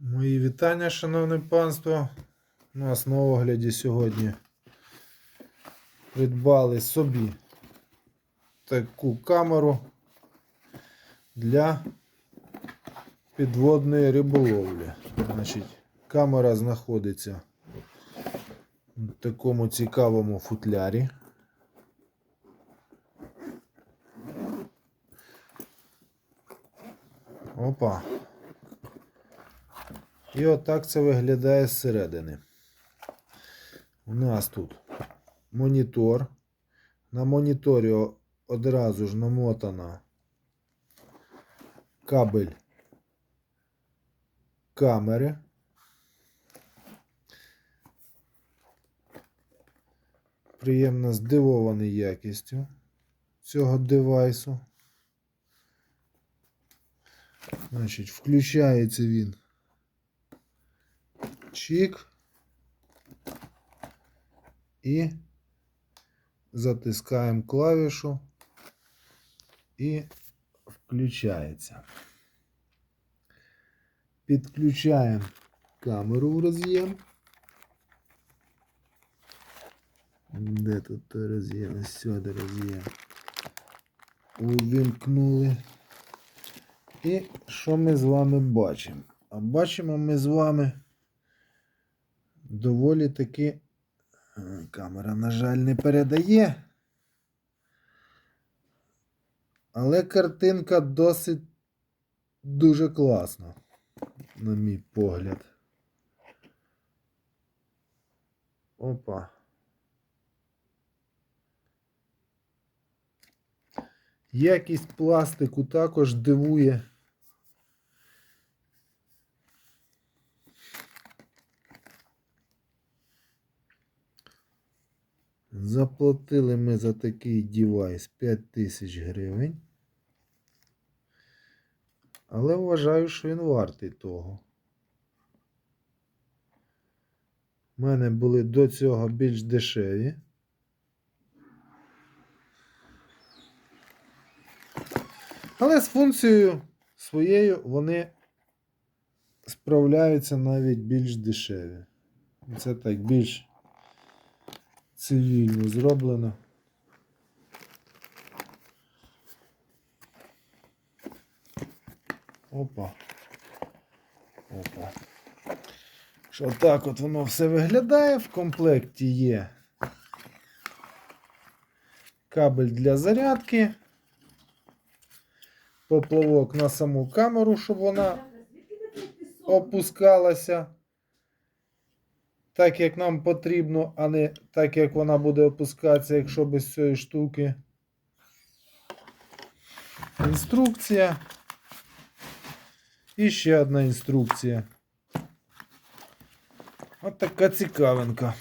Мої вітання, шановне панство. У нас на огляді сьогодні придбали собі таку камеру для підводної риболовлі. Значить, камера знаходиться в такому цікавому футлярі. Опа. І отак це виглядає зсередини. У нас тут монітор. На моніторі одразу ж намотана кабель камери. Приємно здивований якістю цього девайсу. Значить, включається він чик і затискаємо клавішу і включається. Підключаємо камеру в роз'єм. Де тут той роз'єм? Ось сюди роз'єм. Увімкнули. І що ми з вами бачимо? А бачимо ми з вами доволі таки. е, Камера, на жаль, не передає. Але картинка досить дуже класна, на мій погляд. Опа. Якість пластику також дивує. Заплатили ми за такий девайс 5000 гривень. Але вважаю, що він вартий того. У мене були до цього більш дешеві. Але з функцією своєю вони справляються навіть більш дешеві. Це так більш цивільно зроблено. Опа. Опа. Що так от воно все виглядає. В комплекті є кабель для зарядки, поплавок на саму камеру, щоб вона опускалася так, як нам потрібно, а не так, як вона буде опускатися, якщо без цієї штуки. Інструкція. І ще одна інструкція. От така цікавинка.